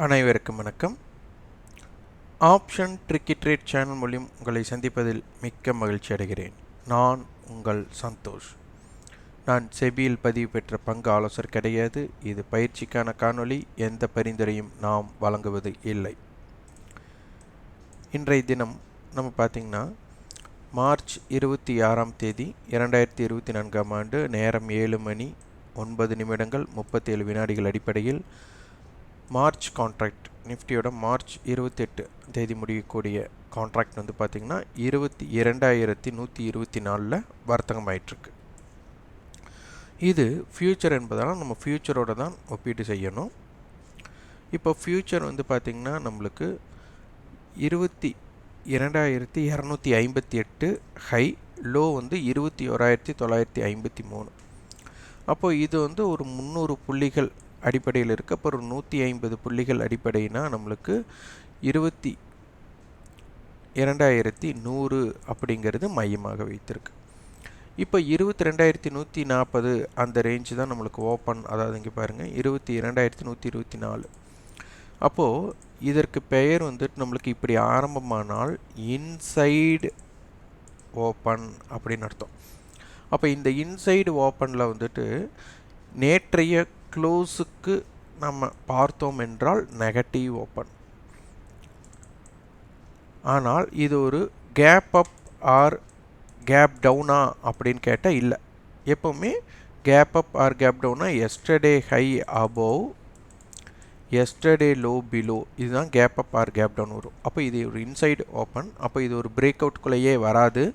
அனைவருக்கும் வணக்கம். Option tricky trade channel மூலியம் உங்களை சந்திப்பதில் மிக்க மகிழ்ச்சி அடைகிறேன். நான் உங்கள் சந்தோஷ். நான் செபியில் பதிவு பெற்ற பங்கு ஆலோசகர் கிடையாது. இது பயிற்சிக்கான காணொளி. எந்த பரிந்துரையும் நாம் வழங்குவது இல்லை. இன்றைய தினம் நம்ம பார்த்திங்கன்னா மார்ச் இருபத்தி ஆறாம் தேதி இரண்டாயிரத்தி இருபத்தி நான்காம் ஆண்டு நேரம் ஏழு மணி ஒன்பது நிமிடங்கள் முப்பத்தேழு வினாடிகள் அடிப்படையில் மார்ச் கான்ட்ராக்ட் நிஃப்டியோட மார்ச் இருபத்தெட்டு தேதி முடியக்கூடிய கான்ட்ராக்ட் வந்து பார்த்திங்கன்னா இருபத்தி இரண்டாயிரத்தி நூற்றி இருபத்தி நாலில் வர்த்தகம் ஆகிட்டுருக்கு இது ஃப்யூச்சர் என்பதெல்லாம் நம்ம ஃப்யூச்சரோட தான் ஒப்பீடு செய்யணும். இப்போ ஃப்யூச்சர் வந்து பார்த்திங்கன்னா நம்மளுக்கு இருபத்தி இரண்டாயிரத்தி இரநூத்தி ஐம்பத்தி எட்டு ஹை லோ வந்து இருபத்தி ஓராயிரத்தி தொள்ளாயிரத்தி ஐம்பத்தி மூணு. அப்போது இது வந்து ஒரு முந்நூறு புள்ளிகள் அடிப்படையில் இருக்குது அப்போ ஒரு நூற்றி ஐம்பது புள்ளிகள் அடிப்படைனா நம்மளுக்கு இருபத்தி இரண்டாயிரத்தி நூறு அப்படிங்கிறது மையமாக வைத்திருக்கு. இப்போ இருபத்தி ரெண்டாயிரத்தி நூற்றி நாற்பது அந்த ரேஞ்சு தான் நம்மளுக்கு ஓப்பன் அதாவது இங்கே பாருங்கள் இருபத்தி இரண்டாயிரத்தி நூற்றி இருபத்தி நாலு. அப்போது இதற்கு பெயர் வந்துட்டு நம்மளுக்கு இப்படி ஆரம்பமானால் இன்சைடு ஓப்பன் அப்படின்னு அர்த்தம். அப்போ இந்த இன்சைடு ஓப்பனில் வந்துட்டு நேற்றைய க்ளோஸுக்கு நம்ம பார்த்தோம் என்றால் நெகட்டிவ் ஓப்பன் ஆனால் இது ஒரு கேப் அப் ஆர் கேப் டவுனா அப்படின்னு கேட்டால் இல்லை. எப்போவுமே கேப் அப் ஆர் கேப் டவுனா yesterday high above yesterday low below இதுதான் gap up or gap down வரும். அப்போ இது ஒரு இன்சைடு ஓப்பன் அப்போ இது ஒரு பிரேக் அவுட்குள்ளேயே வராது.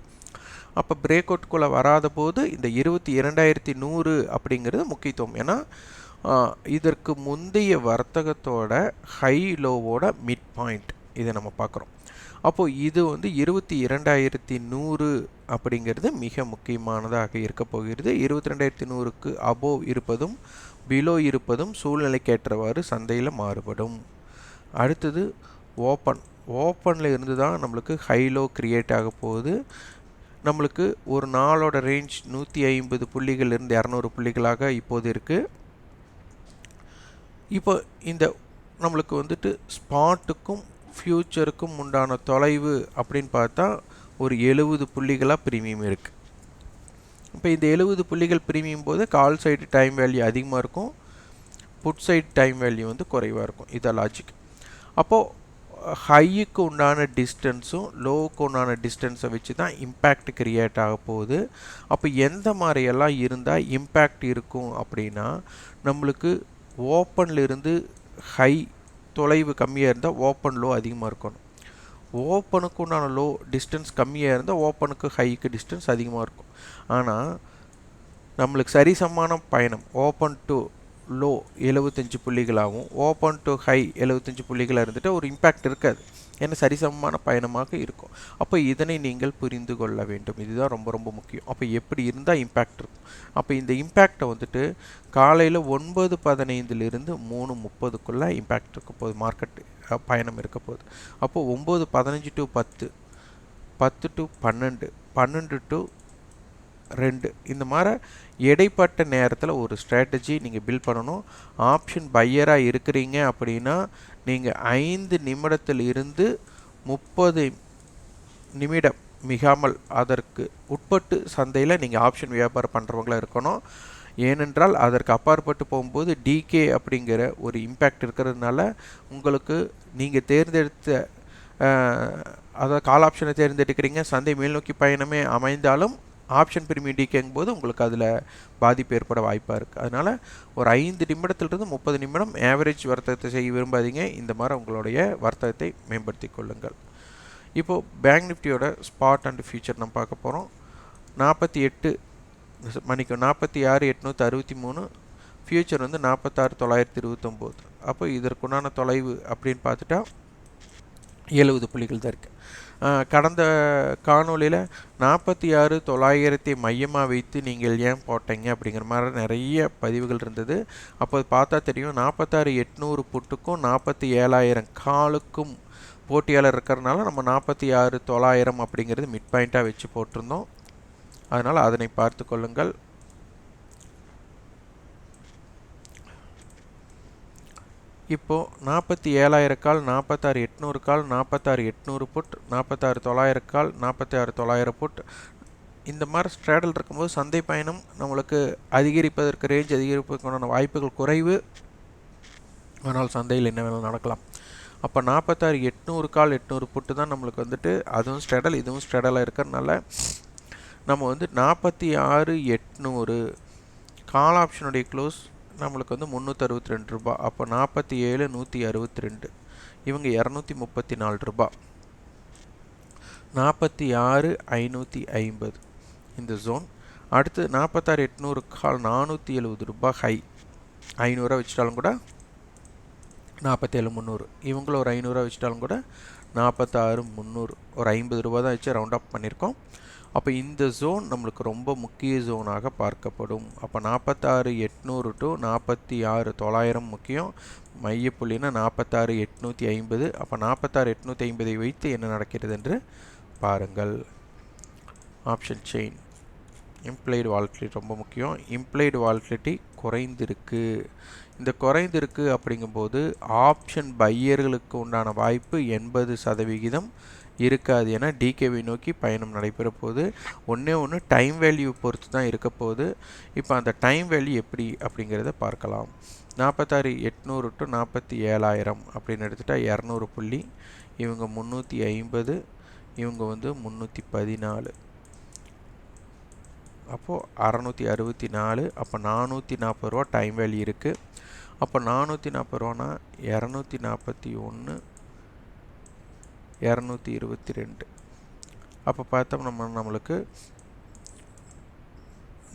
அப்போ பிரேக் அவுட்குள்ளே வராத போது இந்த இருபத்தி இரண்டாயிரத்தி நூறு அப்படிங்கிறது முக்கியத்துவம். ஏன்னா இதற்கு முந்தைய வர்த்தகத்தோட ஹை லோவோட மிட் பாயிண்ட் இதை நம்ம பார்க்குறோம். அப்போது இது வந்து இருபத்தி இரண்டாயிரத்தி நூறு அப்படிங்கிறது மிக முக்கியமானதாக இருக்க போகிறது. இருபத்தி ரெண்டாயிரத்தி நூறுக்கு அபோவ் இருப்பதும் பிலோ இருப்பதும் சூழ்நிலைக்கேற்றவாறு சந்தையில் மாறுபடும். அடுத்தது ஓப்பன் ஓப்பனில் இருந்து தான் நம்மளுக்கு ஹைலோ க்ரியேட் ஆக போகுது. நம்மளுக்கு ஒரு நாளோட ரேஞ்ச் நூற்றி ஐம்பது புள்ளிகளிலிருந்து இரநூறு புள்ளிகளாக இப்போது இருக்குது இப்போ இந்த நம்மளுக்கு வந்துட்டு ஸ்பாட்டுக்கும் ஃப்யூச்சருக்கும் உண்டான தொலைவு அப்படின்னு பார்த்தா ஒரு எழுபது புள்ளிகளாக ப்ரீமியம் இருக்குது இப்போ இந்த எழுபது புள்ளிகள் ப்ரீமியம் போது கால் சைடு டைம் வேல்யூ அதிகமாக இருக்கும். புட் சைடு டைம் வேல்யூ வந்து குறைவாக இருக்கும். இதான் லாஜிக் அப்போது ஹையுக்கு உண்டான டிஸ்டன்ஸும் லோவுக்கு உண்டான டிஸ்டன்ஸை வச்சு தான் இம்பேக்ட் க்ரியேட் ஆக போகுது. அப்போ எந்த மாதிரியெல்லாம் இருந்தால் இம்பேக்ட் இருக்கும் அப்படின்னா நம்மளுக்கு ஓப்பன்லேருந்து ஹை தொலைவு கம்மியாக இருந்தால் ஓப்பன் லோ அதிகமாக இருக்கணும். ஓப்பனுக்கு உண்டான லோ டிஸ்டன்ஸ் கம்மியாக இருந்தால் ஓப்பனுக்கு ஹைக்கு டிஸ்டன்ஸ் அதிகமாக இருக்கும். ஆனால் நம்மளுக்கு சரிசமான பயணம் ஓப்பன் டு லோ எழுபத்தஞ்சு புள்ளிகளாகவும் ஓப்பன் டு ஹை எழுபத்தஞ்சு புள்ளிகளாக இருந்துட்டு ஒரு இம்பேக்ட் இருக்காது. ஏன்னா சரிசமமான பயணமாக இருக்கும். அப்போ இதனை நீங்கள் புரிந்து கொள்ள வேண்டும். இதுதான் ரொம்ப ரொம்ப முக்கியம். அப்போ எப்படி இருந்தால் இம்பேக்ட் இருக்கும்? அப்போ இந்த இம்பேக்டை வந்துட்டு காலையில் ஒன்பது பதினைந்துலேருந்து மூணு முப்பதுக்குள்ளே இம்பேக்ட் இருக்க போகுது. மார்க்கெட் பயணம் இருக்க போகுது. அப்போது ஒம்பது பதினஞ்சு டு பத்து பத்து டு பன்னெண்டு பன்னெண்டு டு ரெண்டு. இந்த மாதிரி இடைப்பட்ட நேரத்தில் ஒரு ஸ்ட்ராட்டஜி நீங்கள் பில்ட் பண்ணணும். ஆப்ஷன் பையராக இருக்கிறீங்க அப்படின்னா நீங்கள் ஐந்து நிமிடத்தில் இருந்து முப்பது நிமிடம் மிகாமல் அதற்கு உட்பட்டு சந்தையில் நீங்கள் ஆப்ஷன் வியாபாரம் பண்ணுறவங்களாக இருக்கணும். ஏனென்றால் அதற்கு அப்பாற்பட்டு போகும்போது டிகே அப்படிங்கிற ஒரு இம்பேக்ட் இருக்கிறதுனால உங்களுக்கு நீங்கள் தேர்ந்தெடுத்த அதாவது கால் ஆப்ஷனை தேர்ந்தெடுக்கிறீங்க. சந்தை மேல்நோக்கி பயணமே அமைந்தாலும் ஆப்ஷன் பிரிமியம் டீக்கேங்கும் போது உங்களுக்கு அதில் பாதிப்பு ஏற்பட வாய்ப்பாக இருக்குது அதனால் ஒரு ஐந்து நிமிடத்திலிருந்து முப்பது நிமிடம் ஆவரேஜ் வர்த்தகத்தை செய்ய விரும்பாதீங்க. இந்த மாதிரி உங்களுடைய வர்த்தகத்தை மேம்படுத்தி கொள்ளுங்கள். இப்போது பேங்க் நிஃப்டியோட ஸ்பாட் அண்ட் ஃபியூச்சர் நம்ம பார்க்க போகிறோம் நாற்பத்தி எட்டு மணிக்கு நாற்பத்தி ஆறு எட்நூற்றி அறுபத்தி மூணு ஃபியூச்சர் வந்து நாற்பத்தாறு தொள்ளாயிரத்தி இருபத்தொம்போது. அப்போ இதற்குண்டான தொலைவு அப்படின்னு பார்த்துட்டா எழுபது புள்ளிகள் தான் இருக்குது கடந்த காணொலியில் நாற்பத்தி ஆறு தொள்ளாயிரத்தை மையமாக வைத்து நீங்கள் ஏன் போட்டீங்க அப்படிங்கிற மாதிரி நிறைய பதிவுகள் இருந்தது. அப்போ பார்த்தா தெரியும் நாற்பத்தாறு எட்நூறு புட்டுக்கும் நாற்பத்தி ஏழாயிரம் காலுக்கும் போட்டியாளர் இருக்கிறதுனால நம்ம நாற்பத்தி ஆறு தொள்ளாயிரம் அப்படிங்கிறது மிட் பாயிண்ட்டாக வச்சு போட்டிருந்தோம். அதனால் அதனை பார்த்து கொள்ளுங்கள். இப்போது நாற்பத்தி ஏழாயிரம் கால் நாற்பத்தாறு எட்நூறு கால் நாற்பத்தாறு எட்நூறு புட் நாற்பத்தாறு தொள்ளாயிரம் கால் நாற்பத்தி ஆறு தொள்ளாயிரம் புட் இந்த மாதிரி ஸ்ட்ராடல் இருக்கும்போது சந்தை பயணம் நம்மளுக்கு அதிகரிப்பதற்கு ரேஞ்ச் அதிகரிப்பதற்கான வாய்ப்புகள் குறைவு. ஆனால் சந்தையில் என்ன வேணாலும் நடக்கலாம். அப்போ நாற்பத்தாறு எட்நூறு கால் எட்நூறு புட்டு தான் நம்மளுக்கு வந்துட்டு அதுவும் ஸ்ட்ரெடல் இதுவும் ஸ்ட்ரெடலாக இருக்கிறதுனால நம்ம வந்து நாற்பத்தி ஆறு எட்நூறு கால் ஆப்ஷனுடைய க்ளோஸ் நம்மளுக்கு வந்து முந்நூற்றி ரெண்டு ரூபா அப்போ நாற்பத்தி ஏழு நூற்றி அறுபத்தி ரெண்டு இவங்க இரநூத்தி முப்பத்தி நாலு ரூபா. நாற்பத்தி ஆறு ஐநூற்றி ஐம்பது இந்த ஜோன். அடுத்து நாற்பத்தாறு எட்நூறு கால் நானூற்றி எழுபது ரூபாய் ஹை ஐநூறுரூவா வச்சுட்டாலும் கூட நாற்பத்தேழு முந்நூறு. இவங்களும் ஒரு ஐநூறுரூவா வச்சுட்டாலும் கூட நாற்பத்தாறு முந்நூறு. ஒரு ஐம்பது ரூபா தான் வச்சு ரவுண்ட் அப் பண்ணியிருக்கோம். அப்போ இந்த ஜோன் நம்மளுக்கு ரொம்ப முக்கிய ஜோனாக பார்க்கப்படும். அப்போ நாற்பத்தாறு எட்நூறு டு நாற்பத்தி ஆறு தொள்ளாயிரம் முக்கியம். மையப்புள்ளினா நாற்பத்தாறு எட்நூற்றி ஐம்பது. அப்போ நாற்பத்தாறு எட்நூற்றி ஐம்பதை வைத்து என்ன நடக்கிறது என்று பாருங்கள். ஆப்ஷன் செயின் இம்ப்ளைடு வால்டிலிட்டி ரொம்ப முக்கியம். இம்ப்ளைடு வால்டிலிட்டி குறைந்திருக்கு. இந்த குறைந்திருக்கு அப்படிங்கும்போது ஆப்ஷன் பையர்களுக்கு உண்டான வாய்ப்பு எண்பது சதவிகிதம் இருக்காது. ஏன்னா டிகேவை நோக்கி பயணம் நடைபெற போது ஒன்றே ஒன்று டைம் வேல்யூ பொறுத்து தான் இருக்க போகுது. இப்போ அந்த டைம் வேல்யூ எப்படி அப்படிங்கிறத பார்க்கலாம். நாற்பத்தாறு எட்நூறு டு நாற்பத்தி ஏழாயிரம் அப்படின்னு எடுத்துகிட்டா இரநூறு புள்ளி. இவங்க முந்நூற்றி ஐம்பது இவங்க வந்து முந்நூற்றி பதினாலு. அப்போது அறநூற்றி அறுபத்தி நாலு அப்போ நானூற்றி நாற்பது ரூபா டைம் வேல்யூ இருக்குது அப்போ நானூற்றி நாற்பது ரூபானா இரநூத்தி நாற்பத்தி ஒன்று இரநூத்தி இருபத்தி ரெண்டு. அப்போ பார்த்தோம் நம்ம நம்மளுக்கு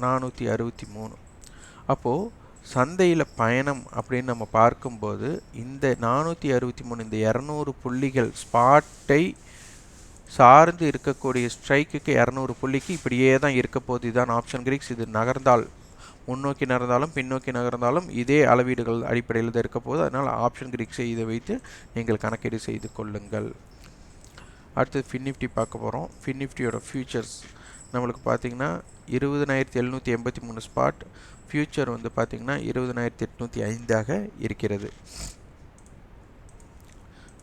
நானூற்றி அறுபத்தி மூணு. அப்போது சந்தையில் பயணம் அப்படின்னு நம்ம பார்க்கும்போது இந்த நானூற்றி அறுபத்தி மூணு இந்த இரநூறு புள்ளிகள் ஸ்பாட்டை சார்ந்து இருக்கக்கூடிய ஸ்ட்ரைக்குக்கு இரநூறு புள்ளிக்கு இப்படியே தான் இருக்க போது இதுதான் ஆப்ஷன் கிரீக்ஸ் இது நகர்ந்தால் முன்னோக்கி நகர்ந்தாலும் பின்னோக்கி நகர்ந்தாலும் இதே அளவீடுகள் அடிப்படையில் தான் இருக்க போது அதனால் ஆப்ஷன் கிரீக்ஸை இதை வைத்து நீங்கள் கணக்கீடு செய்து கொள்ளுங்கள். அடுத்தது ஃபின்னிஃப்டி பார்க்க போகிறோம் ஃபின்னிஃப்டியோட ஃபியூச்சர்ஸ் நம்மளுக்கு பார்த்திங்கன்னா இருபதனாயிரத்தி எழுநூற்றி எண்பத்தி மூணு ஸ்பாட் ஃபியூச்சர் வந்து பார்த்திங்கன்னா இருபதனாயிரத்தி எட்நூற்றி ஐந்தாக இருக்கிறது.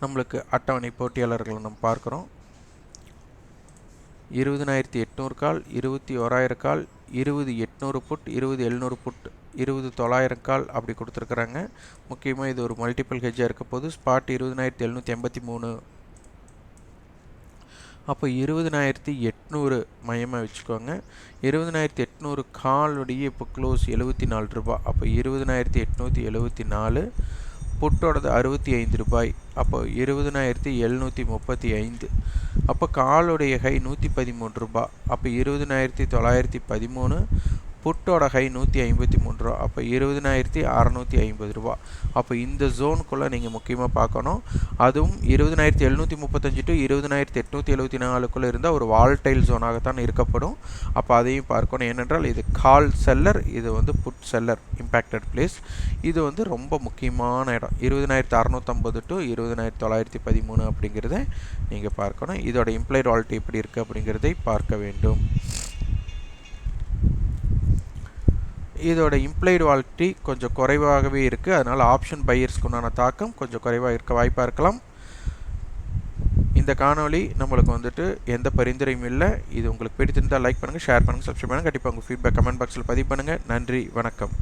நம்மளுக்கு அட்டவணை போட்டியாளர்களை நம்ம பார்க்குறோம். இருபதனாயிரத்தி எட்நூறு கால் இருபத்தி ஓராயிரம் கால் இருபது எட்நூறு புட் இருபது எழுநூறு புட் இருபது தொள்ளாயிரம் கால் அப்படி கொடுத்துருக்குறாங்க. முக்கியமாக இது ஒரு மல்டிபிள் ஹெஜ்ஜாக இருக்க போது ஸ்பாட் இருபதனாயிரத்தி எழுநூற்றி எண்பத்தி மூணு அப்போ இருபதனாயிரத்தி எட்நூறு மையமாக வச்சுக்கோங்க. இருபதனாயிரத்தி எட்நூறு காலுடைய இப்போ க்ளோஸ் எழுபத்தி நாலு ரூபாய். அப்போ இருபதனாயிரத்தி எட்நூற்றி எழுபத்தி நாலு புட்டோடது அறுபத்தி ஐந்து ரூபாய். அப்போ இருபதனாயிரத்தி எழுநூற்றி முப்பத்தி ஐந்து அப்போ காலுடைய ஹை நூற்றி பதிமூணு ரூபாய். அப்போ இருபதனாயிரத்தி தொள்ளாயிரத்தி பதிமூணு புட்டோட ஹை நூற்றி ஐம்பத்தி மூணு ரூபா அப்போ இருபதனாயிரத்தி அறநூற்றி ஐம்பது ரூபா. அப்போ இந்த ஜோனுக்குள்ளே நீங்கள் முக்கியமாக பார்க்கணும். அதுவும் இருபதினாயிரத்தி எழுநூற்றி முப்பத்தஞ்சு டு இருபதினாயிரத்தி எட்நூற்றி எழுபத்தி நாலுக்குள்ளே இருந்தால் ஒரு வால்டைல் ஜோனாகத்தான் இருக்கப்படும். அப்போ அதையும் பார்க்கணும். ஏனென்றால் இது கால் செல்லர் இது வந்து புட் செல்லர் இம்பேக்டட் பிளேஸ் இது வந்து ரொம்ப முக்கியமான இடம். இருபதினாயிரத்தி அறநூற்றம்பது டு இருபதினாயிரத்தி தொள்ளாயிரத்தி பதிமூணு அப்படிங்கிறத நீங்கள் பார்க்கணும். இதோட இம்ப்ளைட் வால்ட்டி எப்படி இருக்குது அப்படிங்கிறதை பார்க்க வேண்டும். இதோட இம்ப்ளைடு வாலிட்டி கொஞ்சம் குறைவாகவே இருக்குது அதனால் ஆப்ஷன் பையர்ஸ்க்கு உண்டான தாக்கம் கொஞ்சம் குறைவாக இருக்க வாய்ப்பாக இருக்கலாம். இந்த காணொலி நம்மளுக்கு வந்துட்டு எந்த பரிந்துரையும் இல்லை. இது உங்களுக்கு பிடித்திருந்தால் லைக் பண்ணுங்கள் ஷேர் பண்ணுங்கள் சப்ஸ்கிரைப் பண்ணுங்கள் கண்டிப்பாக உங்கள் ஃபீட்பேக் கமெண்ட் பாக்ஸில் பதிவு பண்ணுங்கள் நன்றி வணக்கம்.